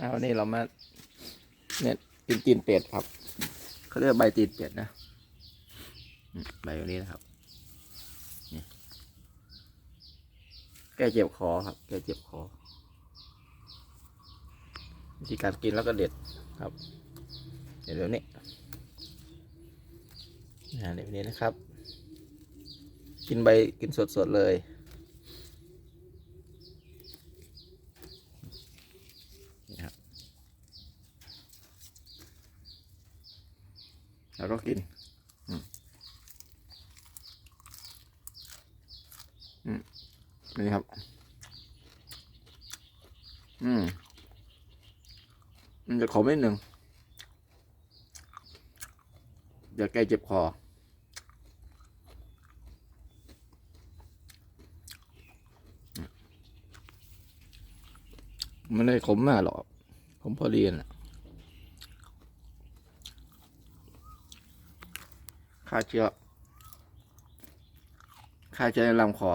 อันนี้เรามาเนี่ยกินตีนเป็ดครับเขาเรียกใบตีนเป็ดนะใบแบบนี้นะครับนี่แก้เจ็บคอครับ แก้เจ็บคอวิธีการกินแล้วก็เด็ดครับ เดี๋ยวเดี๋ยวนี้อ่าเดี๋ยวนี้นะครับ กินใบกินสดๆเลย นี่ครับ แล้วก็กินอือนี่ครับ อืม มันจะขมนิดหนึ่งเดี๋ยวแกเจ็บคอไม่ได้ขมมากหรอกขมพอดีน่ะ ฆ่าเชื้อฆ่าเชื้อในลำคอ